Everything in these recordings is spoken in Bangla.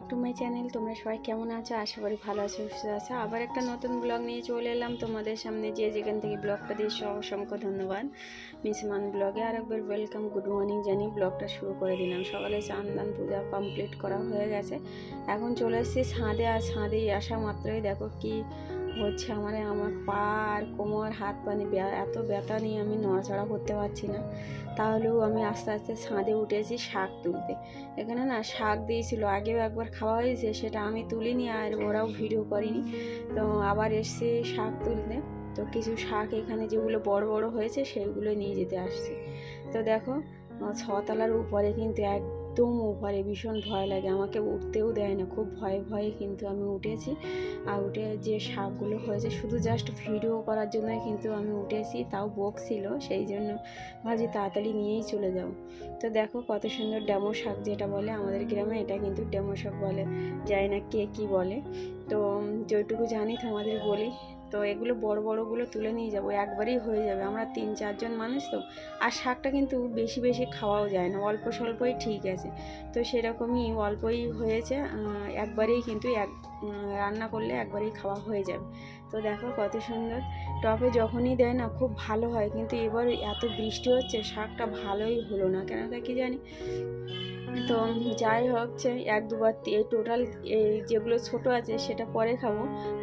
Back to my channel. তোমরা সবাই কেমন আছো? আশা করি ভালো আছো, সুস্থ আছো। আবার একটা নতুন ব্লগ নিয়ে চলে এলাম। তোমাদের সামনে যে যেখান থেকে ব্লগটা দিয়ে অসংখ্য ধন্যবাদ। মিসমান ব্লগে আর একবার ওয়েলকাম গুড মর্নিং জানি ব্লগটা শুরু করে দিলাম। সকালে চান দান পূজা কমপ্লিট করা হয়ে গেছে। এখন চলে এসেছি ছাঁদে, আর ছাদে আসা মাত্রই দেখো কি হচ্ছে আমার আমার পা আর কোমর, হাত পানি এত ব্যথা নিয়ে আমি নড়াচড়া করতে পারছি না। তাহলেও আমি আস্তে আস্তে ছাদে উঠেছি শাক তুলতে। এখানে না শাক দিয়েছিল, আগেও একবার খাওয়া হয়েছে, সেটা আমি তুলিনি আর ওরাও ভিডিও করিনি। তো আবার এসছে শাক তুলতে। তো কিছু শাক এখানে যেগুলো বড় বড় হয়েছে, সেগুলো নিয়ে যেতে আসছে। তো দেখো ছতলার উপরে কিন্তু একদম উপরে ভীষণ ভয় লাগে। আমাকে উঠতেও দেয় না, খুব ভয়ে ভয়ে কিন্তু আমি উঠেছি। আর উঠে যে শাকগুলো হয়েছে, শুধু জাস্ট ভিডিও করার জন্যই কিন্তু আমি উঠেছি, তাও বকছিল সেই জন্য ভাবছি তাড়াতাড়ি নিয়েই চলে যাও তো দেখো কত সুন্দর ডেমো শাক যেটা বলে আমাদের গ্রামে, এটা কিন্তু ডেমো শাক বলে। জানি না কে কী বলে। তো যেটুকু জানি তোমাদের বলি। তো এগুলো বড় বড়গুলো তুলে নিয়ে যাব, একবারেই হয়ে যাবে। আমরা তিন চারজন মানুষ তো, আর শাকটা কিন্তু বেশি বেশি খাওয়াও যায় না, অল্প স্বল্পই ঠিক আছে। তো সেরকমই অল্পই হয়েছে একবারেই কিন্তু এক রান্না করলে একবারেই খাওয়া হয়ে যাবে। তো দেখো কত সুন্দর। টপে যখনই দেয় না খুব ভালো হয়, কিন্তু এবার এত বৃষ্টি হচ্ছে, শাকটা ভালোই হলো না। কেন কি জানি তো যাই হোক এক দুবার এই টোটাল এই যেগুলো ছোট আছে সেটা পরে খাব।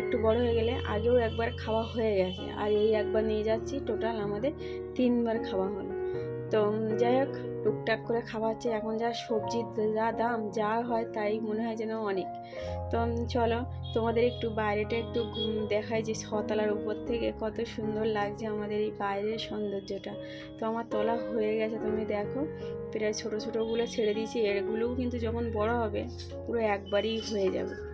একটু বড় হয়ে গেলে আগেও একবার খাওয়া হয়ে গেছে। আর এই একবার নিয়ে যাচ্ছি টোটাল আমাদের তিনবার খাওয়া হলো। তো যাই হোক, টুকটাক করে খাওয়াচ্ছে। এখন যা সবজির যা দাম, যা হয় তাই মনে হয় যেন অনেক। তো চলো, তোমাদের একটু বাইরেটা একটু দেখাই যে ছতলার উপর থেকে কত সুন্দর লাগছে আমাদের এই বাইরের সৌন্দর্যটা। তো আমার তোলা হয়ে গেছে, তুমি দেখো। প্রায় ছোটো ছোটোগুলো ছেড়ে দিয়েছি, এরগুলোও কিন্তু যখন বড় হবে, পুরো একবারই হয়ে যাবে।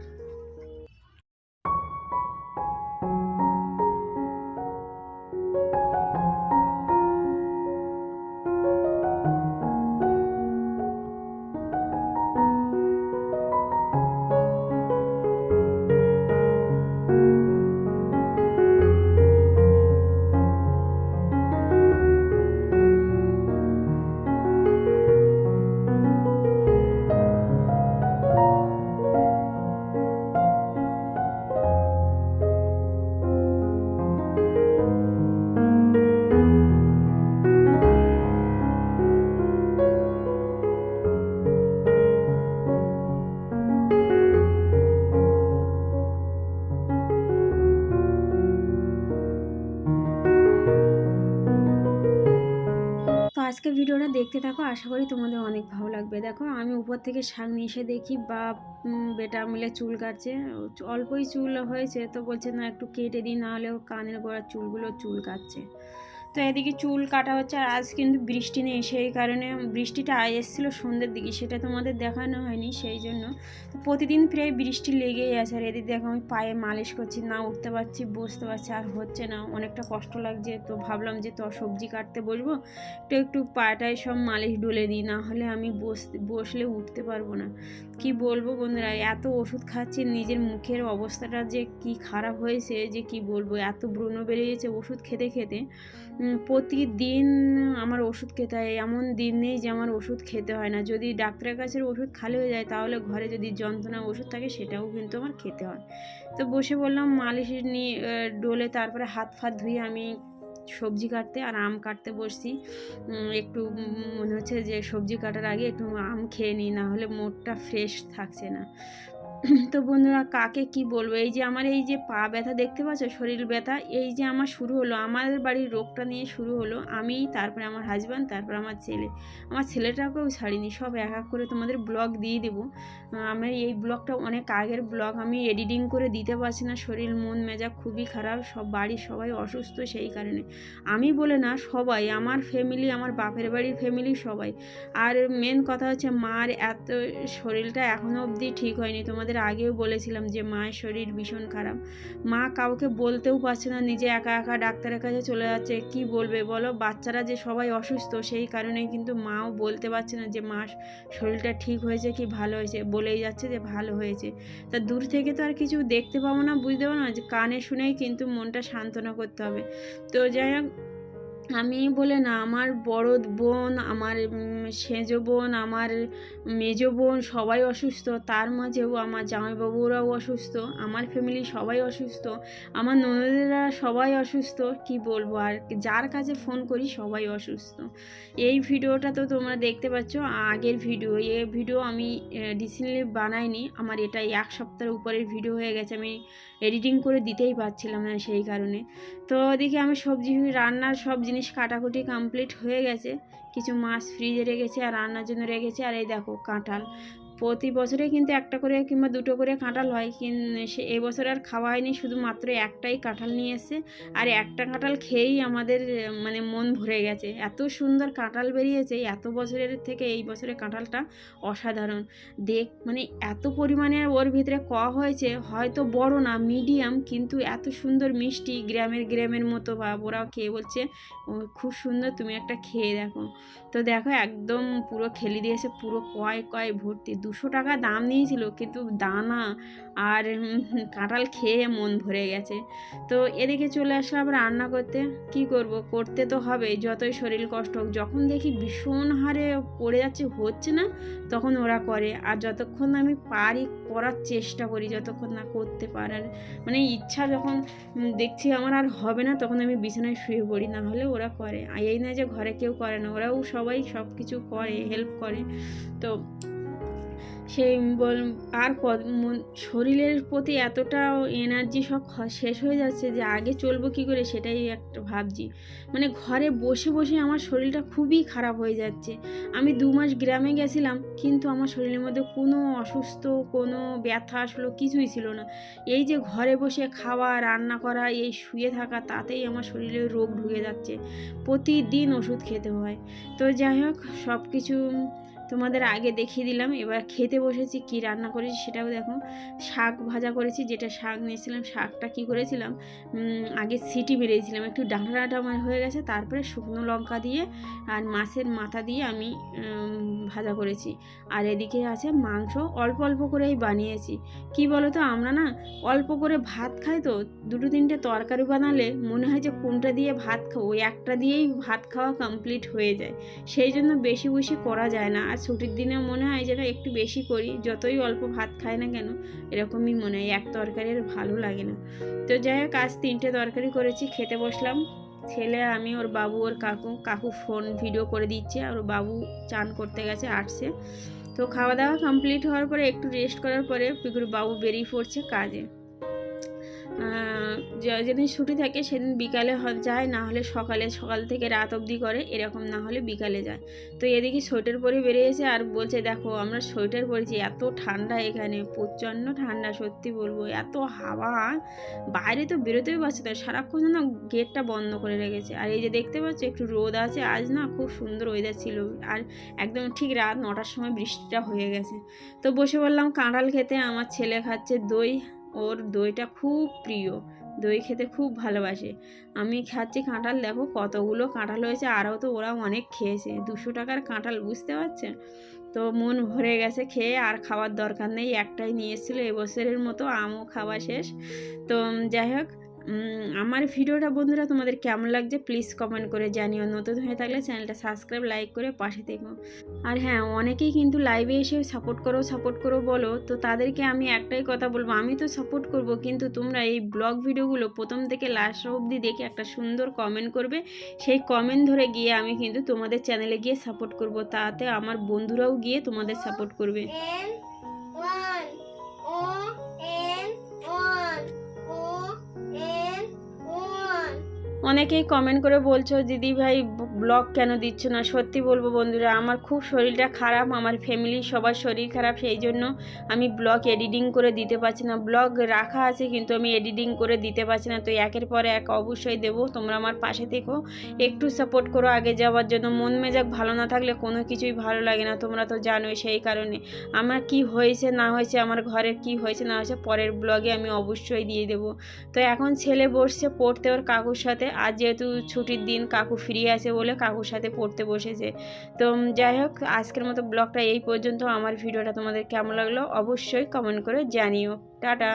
ভিডিওটা দেখতে থাকো, আশা করি তোমাদের অনেক ভালো লাগবে। দেখো, আমি উপর থেকে শাক নিয়ে এসে দেখি বা বেটা মিলে চুল কাটছে। অল্পই চুল হয়েছে, তো বলছে না, একটু কেটে দিই, না হলেও কানের গোড়ার চুলগুলো চুল কাটছে। তো এদিকে চুল কাটা হচ্ছে আর আজ কিন্তু বৃষ্টি নেই, সেই কারণে বৃষ্টিটা এসেছিল সন্ধ্যের দিকে, সেটা তোমাদের দেখানো হয়নি সেই জন্য। তো প্রতিদিন প্রায় বৃষ্টি লেগেই আছে আর এদিক দেখো আমি পায়ে মালিশ করছি, না উঠতে পারছি, বসতে পারছি, আর হচ্ছে না, অনেকটা কষ্ট লাগছে, তো ভাবলাম যে তো সবজি কাটতে বসবো তো একটু পাটায় সব মালিশ ডলে দিই, না হলে আমি বস, বসলে উঠতে পারব না। কি বলব বন্ধুরা? এত ওষুধ খাচ্ছি, নিজের মুখের অবস্থাটা যে কি খারাপ হয়েছে, যে কি বলব? এত ব্রণ বেড়ে গেছে ওষুধ খেতে খেতে। প্রতিদিন আমার ওষুধ খেতে হয়, এমন দিন নেই যে আমার ওষুধ খেতে হয় না। যদি ডাক্তারের কাছে ওষুধ খালি হয়ে যায়, তাহলে ঘরে যদি যন্ত্রণা ওষুধ থাকে, সেটাও কিন্তু আমার খেতে হয়। তো বসে বললাম মালিশ নিয়ে ডলে তারপরে হাত ফাত ধুয়ে আমি সবজি কাটতে আর আম কাটতে বসছি। একটু মনে হচ্ছে যে সবজি কাটার আগে একটু আম খেয়ে নিই, না হলে মোটটা ফ্রেশ থাকছে না। তো বন্ধুরা কাকে কি বলব? এই যে আমার এই যে পা ব্যথা দেখতে পাচ্ছ? শরীর ব্যথা, এই যে আমার শুরু হলো আমাদের বাড়ির রোগটা নিয়ে শুরু হলো আমি তারপরে আমার হাজব্যান্ড তারপর আমার ছেলে। আমার ছেলেটাকেও ছাড়িনি, সব এক এক করে তোমাদের ব্লগ দিয়ে দেবো। আমার এই ব্লগটা অনেক আগের ব্লগ আমি এডিটিং করে দিতে পারছি না, শরীর, মন, মেজাজ খুবই খারাপ, সব বাড়ির সবাই অসুস্থ সেই কারণে। আমি বলে না, সবাই, আমার ফ্যামিলি আমার বাপের বাড়ির ফ্যামিলি সবাই। আর মেন কথা হচ্ছে, মার এত শরীরটা এখনও অবধি ঠিক হয়নি, তোমাদের আগেও বলেছিলাম যে মায়ের শরীর ভীষণ খারাপ। মা কাউকে বলতেও পারছে না, নিজে একা একা ডাক্তারের কাছে চলে যাচ্ছে, কি বলবে বলো? বাচ্চারা যে সবাই অসুস্থ, সেই কারণে কিন্তু মাও বলতে পারছে না যে মা শরীরটা ঠিক হয়েছে কি ভালো হয়েছে, বলেই যাচ্ছে যে ভালো হয়েছে। তা দূর থেকে তো আর কিছু দেখতে পাবো না বুঝতে পারব না, যে কানে শুনেই কিন্তু মনটা সান্ত্বনা করতে হবে। তো যাই হোক আমি বলে না, আমার বড় বোন, আমার সেজ বোন, আমার মেজ বোন সবাই অসুস্থ। তার মাঝেও আমার জামাইবাবুরাও অসুস্থ, আমার ফ্যামিলি সবাই অসুস্থ, আমার ননদেরা সবাই অসুস্থ, কি বলব? আর যার কাছে ফোন করি সবাই অসুস্থ। এই ভিডিওটা তো তোমরা দেখতে পাচ্ছ, আগের ভিডিও। এই ভিডিও আমি রিসেন্টলি বানাইনি, আমার এটা এক সপ্তাহের উপরের ভিডিও হয়ে গেছে, আমি এডিটিং করে দিতেই পারছিলাম না সেই কারণে। তো ওদিকে আমি সবজি, রান্নার সব জিনিস কাটাকুটি কমপ্লিট হয়ে গেছে। কিছু মাছ ফ্রিজে রেখেছে আর রান্নার জন্য রেখেছে। আর এই দেখো কাঁঠাল। প্রতি বছরে কিন্তু একটা করে কিংবা দুটো করে কাঁঠাল হয় সে এবছর আর খাওয়া হয়নি শুধুমাত্র একটাই কাঁঠাল নিয়ে এসছে। আর একটা কাঁঠাল খেয়েই আমাদের মানে মন ভরে গেছে। এত সুন্দর কাঁঠাল বেরিয়েছে এত বছরের থেকে এই বছরের কাঁঠালটা অসাধারণ। দেখ মানে এত পরিমাণে ওর ভিতরে ক হয়েছে হয়তো বড় না মিডিয়াম কিন্তু এত সুন্দর মিষ্টি গ্রামের গ্রামের মতো বা ওরা খেয়ে বলছে "ও, খুব সুন্দর তুমি একটা খেয়ে দেখো। তো দেখো একদম পুরো খেলি দিয়েছে পুরো কয় কয় ভর্তি দুশো টাকা দাম নিয়েছিল, কিন্তু দানা আর কাঁঠাল খেয়ে মন ভরে গেছে। তো এদিকে চলে আসলাম রান্না করতে। কি করব? করতে তো হবে যতই শরীর কষ্ট হোক। যখন দেখি ভীষণ হারে পড়ে যাচ্ছে, হচ্ছে না, তখন ওরা করে। আর যতক্ষণ আমি পারি, করার চেষ্টা করি, যতক্ষণ না করতে পারার। মানে ইচ্ছা যখন দেখছি আমার আর হবে না, তখন আমি বিছানায় শুয়ে পড়ি, না হলে ওরা করে। আর এই না যে ঘরে কেউ করে না, ওরাও সবাই সব কিছু করে হেল্প করে। তো সেই বল, আর শরীরের প্রতি এতটা এনার্জি সব শেষ হয়ে যাচ্ছে যে আগে চলবো কি করে সেটাই একটা ভাবছি। মানে ঘরে বসে বসে আমার শরীরটা খুবই খারাপ হয়ে যাচ্ছে। আমি দু মাস গ্রামে গেছিলাম, কিন্তু আমার শরীরের মধ্যে কোনো অসুস্থ, কোনো ব্যথা আসলো, কিছুই ছিল না। এই যে ঘরে বসে খাওয়া, রান্না করা, এই শুয়ে থাকা, তাতেই আমার শরীরে রোগ ঢুকে যাচ্ছে। প্রতিদিন ওষুধ খেতে হয়। তো যাই হোক সব কিছু তোমাদের আগে দেখিয়ে দিলাম, এবার খেতে বসেছি, কি রান্না করেছি সেটাও দেখো। শাক ভাজা করেছি, যেটা শাক নিয়েছিলাম, শাকটা কি করেছিলাম? আগে সিটি বেরিয়েছিলাম, একটু ডাঁটা ডাঁটা হয়ে গেছে, তারপরে শুকনো লঙ্কা দিয়ে আর মাছের মাথা দিয়ে আমি ভাজা করেছি। আর এদিকে আছে মাংস, অল্প অল্প করেই বানিয়েছি। কি বলো তো আমরা না অল্প করে ভাত খাই তো, দুটো তিনটে তরকারি বানালে মনে হয় যে কোনটা দিয়ে ভাত খাব একটা দিয়েই ভাত খাওয়া কমপ্লিট হয়ে যায়। সেই জন্য বেশি বেশি করা যায় না। আর ছুটির দিনে মনে হয় যেন একটু বেশি করি, যতই অল্প ভাত খায় না কেন এরকমই মনে হয়, এক তরকারি আর ভালো লাগে না। তো যাই হোক, আজ তিনটে তরকারি করেছি, খেতে বসলাম। ছেলে, আমি, ওর বাবু, ওর কাকু কাকু ফোন ভিডিও করে দিচ্ছে আর ওর বাবু চান করতে গেছে আটছে তো খাওয়া দাওয়া কমপ্লিট হওয়ার পরে, একটু রেস্ট করার পরে, পিকুর বাবু বেরিয়ে পড়ছে কাজে। যেদিন ছুটি থাকে সেদিন বিকালে যায় না হলে সকালে, সকাল থেকে রাত অবধি করে, এরকম না হলে বিকালে যায়। তো এদিকে সোয়েটার পরে বেরিয়েছে আর বলছে, দেখো, আমরা সোয়েটার পরেছি, এত ঠান্ডা এখানে, প্রচণ্ড ঠান্ডা, সত্যি বলব, এত হাওয়া। বাইরে তো বেরোতেও পারছে না, সারাক্ষণ যেন গেটটা বন্ধ করে রেখেছে। আর এই যে দেখতে পাচ্ছ, একটু রোদ আছে, আজ না খুব সুন্দর ওয়েদার ছিল। আর একদম ঠিক রাত নটার সময় বৃষ্টিটা হয়ে গেছে। তো বসে বললাম, কাঁঠাল খেতে আমার ছেলে খাচ্ছে দই। ওর দইটা খুব প্রিয়। দই খেতে খুব ভালোবাসে। আমি খাচ্ছি কাঁঠাল, দেখো কতগুলো কাঁঠাল হয়েছে, আরও তো ওরা অনেক খেয়েছে। দুশো টাকার কাঁঠাল, বুঝতে পারছে? তো মন ভরে গেছে খেয়ে, আর খাওয়ার দরকার নেই। একটাই নিয়ে এসেছিল, এবছরের মতো আমও খাওয়া শেষ। তো যাই হোক আমার ভিডিওটা বন্ধুরা তোমাদের কেমন লাগছে প্লিজ কমেন্ট করে জানিও। নতুন হয়ে থাকলে চ্যানেলটা সাবস্ক্রাইব লাইক করে পাশে থেকো। আর হ্যাঁ অনেকেই কিন্তু লাইভে এসে সাপোর্ট করো সাপোর্ট করো বলো, তো তাদেরকে আমি একটাই কথা বলব, আমি তো সাপোর্ট করব, কিন্তু তোমরা এই ব্লগ ভিডিওগুলো প্রথম থেকে লাস্ট অবধি দেখে একটা সুন্দর কমেন্ট করবে, সেই কমেন্ট ধরে গিয়ে আমি কিন্তু তোমাদের চ্যানেলে গিয়ে সাপোর্ট করব, তাতে আমার বন্ধুরাও গিয়ে তোমাদের সাপোর্ট করবে। অনেকেই কমেন্ট করে বলছো, দিদি ভাই ব্লগ কেন দিচ্ছ না? সত্যি বলব বন্ধুরা, আমার খুব শরীরটা খারাপ, আমার ফ্যামিলি সবার শরীর খারাপ, সেই জন্য আমি ব্লগ এডিটিং করে দিতে পারছি না। ব্লগ রাখা আছে, কিন্তু আমি এডিটিং করে দিতে পারছি না। তো একের পরে এক অবশ্যই দেবো, তোমরা আমার পাশে থেকো, একটু সাপোর্ট করো আগে যাওয়ার জন্য। মন মেজাজ ভালো না থাকলে কোনো কিছুই ভালো লাগে না, তোমরা তো জানোই সেই কারণে। আমার কি হয়েছে, না হয়েছে, আমার ঘরের কি হয়েছে, না হয়েছে, পরের ব্লগে আমি অবশ্যই দিয়ে দেবো। তো এখন ছেলে বসছে, পড়তে ওর কাকুর সাথে। আজ যেহেতু ছুটির দিন কাকু ফ্রি আছে বলে কাকুর সাথে পড়তে বসেছে। তো যাই হোক, আজকের মতো ব্লগটা এই পর্যন্ত। আমার ভিডিওটা তোমাদের কেমন লাগল অবশ্যই কমেন্ট করে জানিও। টাটা।